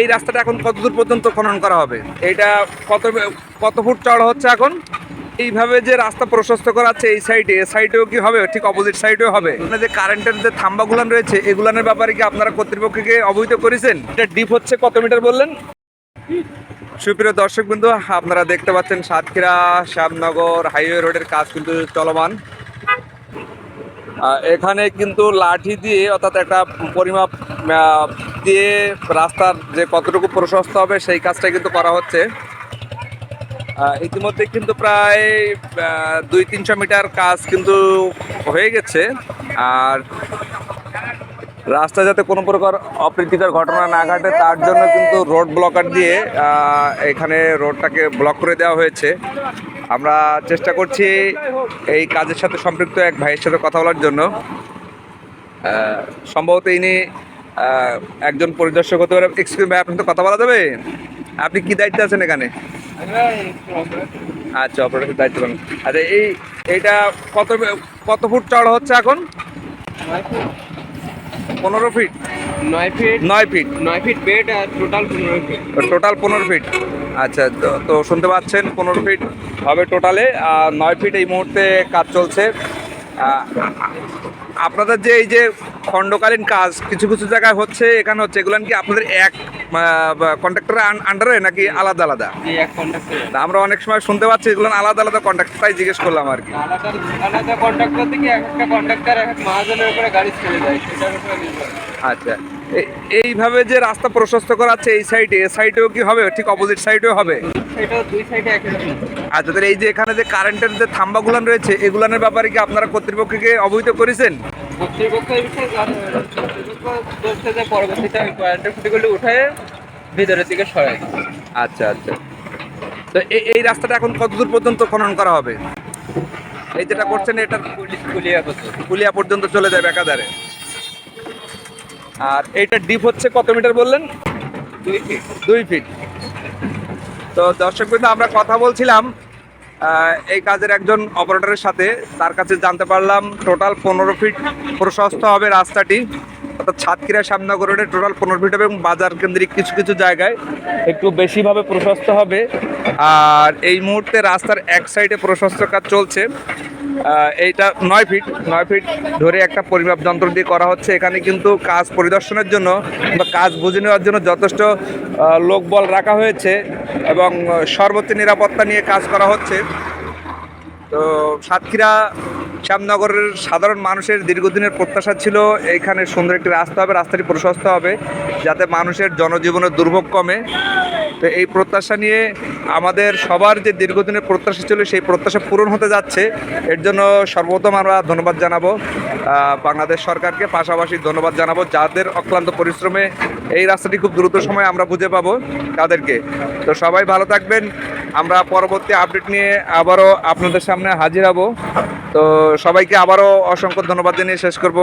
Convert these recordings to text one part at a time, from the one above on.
এই রাস্তাটা এখন কত দূর পর্যন্ত খনন করা হবে? এটা কত কত ফুট চড়া হচ্ছে এখন? এইভাবে যে রাস্তা প্রশস্ত করা আছে এই সাইডে এই সাইডেও কি হবে? ঠিক অপোজিট সাইডেও হবে? এখানে যে কারেন্টের যে থাম্বাগুলান রয়েছে, এগুলানের ব্যাপারে কি আপনারা কর্তৃপক্ষকে অবহিত করেছেন? এটা ডিপ হচ্ছে কত মিটার বললেন? সুপ্রিয় দর্শক বিন্দু আপনারা দেখতে পাচ্ছেন সাতক্ষীরা, শ্যামনগর হাইওয়ে রোডের কাজ কিন্তু চলমান। এখানে কিন্তু লাঠি দিয়ে, অর্থাৎ একটা পরিমাপ দিয়ে রাস্তার যে কতটুকু প্রশস্ত হবে, সেই কাজটা কিন্তু করা হচ্ছে। ইতিমধ্যে কিন্তু প্রায় দুই তিনশো মিটার কাজ কিন্তু হয়ে গেছে। আর রাস্তা যাতে কোনো প্রকার অপ্রীতিকর ঘটনা না ঘটে, তার জন্য কিন্তু রোড ব্লকার দিয়ে এখানে রোডটাকে ব্লক করে দেওয়া হয়েছে। আমরা চেষ্টা করছি এই কাজের সাথে সম্পৃক্ত এক ভাইয়ের সাথে কথা বলার জন্য। সম্ভবত ইনি একজন পরিদর্শক হতে পারে। এক্সকিউজ ভাই আপনার তো কথা বলা যাবে? আপনি কি দায়িত্বে আছেন এখানে? আচ্ছা অপারেটর দায়িত্ব পালন। আচ্ছা এই এইটা কত কত ফুট চড়া হচ্ছে এখন? পনেরো ফিট? নয় ফিট। নয় ফিট। নয় ফিট বেড আর টোটাল পনেরো ফিট। টোটাল পনেরো ফিট। আচ্ছা তো- তো শুনতে পাচ্ছেন পনেরো ফিট হবে টোটালে আর নয় ফিট এই মুহূর্তে কাজ চলছে। আপনাদের যে এই যে খণ্ডকালীন কাজ কিছু কিছু জায়গায় হচ্ছে এখানে হচ্ছে এগুলো কি আপনাদের এক কন্ট্রাক্টরের আন্ডারে নাকি আলাদা আলাদা? কন্ট্রাক্টর আমরা অনেক সময় শুনতে পাচ্ছি এগুলো আলাদা আলাদা কন্ট্রাক্টরটাই জিজ্ঞেস করলাম আর কি। আলাদা আলাদা কন্ট্রাক্টর থেকে এক একটা কন্ট্রাক্টর এক এক মহাজনের উপরে গাড়ি ছেড়ে দেয় সেটার উপরে আচ্ছা। এইভাবে যে রাস্তা প্রশস্ত করা আছে এই সাইডে এই সাইডেও কি হবে? ঠিক অপোজিট সাইডেও হবে? আচ্ছা তাহলে এই যে এখানে যে কারেন্টের যে থাম্বাগুলান রয়েছে এগুলানের ব্যাপারে কি আপনারা কর্তৃপক্ষকে অবহিত করেছেন? ভিতরের দিকে সরাই আচ্ছা আচ্ছা। তো এই- রাস্তাটা এখন কত দূর পর্যন্ত খনন করা হবে? এই যেটা করছেন এটা কুলি- কুলিয়া কুলিয়া পর্যন্ত চলে যাবে একাধারে? আর এইটা ডিপ হচ্ছে কত মিটার বললেন? দুই ফিট তো দর্শক বিন্দু আমরা কথা বলছিলাম এই কাজের একজন অপারেটরের সাথে। তার কাছে জানতে পারলাম টোটাল পনেরো ফিট প্রশস্ত হবে রাস্তাটি। অর্থাৎ সাতক্ষীরা শ্যামনগর রোডে টোটাল পনেরো ফিট হবে এবং বাজার কেন্দ্রিক কিছু কিছু জায়গায় একটু বেশিভাবে প্রশস্ত হবে। আর এই মুহূর্তে রাস্তার এক সাইডে প্রশস্ত কাজ চলছে। এইটা নয় ফিট নয় ফিট ধরে একটা পরিমাপ যন্ত্র দিয়ে করা হচ্ছে। এখানে কিন্তু কাজ পরিদর্শনের জন্য বা কাজ বুঝে নেওয়ার জন্য যথেষ্ট লোকবল রাখা হয়েছে এবং সর্বোচ্চ নিরাপত্তা নিয়ে কাজ করা হচ্ছে। তো সাতক্ষীরা শ্যামনগরের সাধারণ মানুষের দীর্ঘদিনের প্রত্যাশা ছিল, এইখানে সুন্দর একটি রাস্তা হবে, রাস্তাটি প্রশস্ত হবে, যাতে মানুষের জনজীবনের দুর্ভোগ কমে। তো এই প্রত্যাশা নিয়ে আমাদের সবার যে দীর্ঘদিনের প্রত্যাশা ছিল, সেই প্রত্যাশা পূরণ হতে যাচ্ছে। এর জন্য সর্বপ্রথম আমরা ধন্যবাদ জানাব। বাংলাদেশ সরকারকে পাশাপাশি ধন্যবাদ জানাব। যাদের অক্লান্ত পরিশ্রমে এই রাস্তাটি খুব দ্রুত সময়ে আমরা বুঝে পাবো তাদেরকে। তো সবাই ভালো থাকবেন। আমরা পরবর্তী আপডেট নিয়ে আবারও আপনাদের সামনে হাজির হব। তো সবাইকে আবারও অসংখ্য ধন্যবাদ জানিয়ে শেষ করব।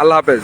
আল্লাহ হাফেজ।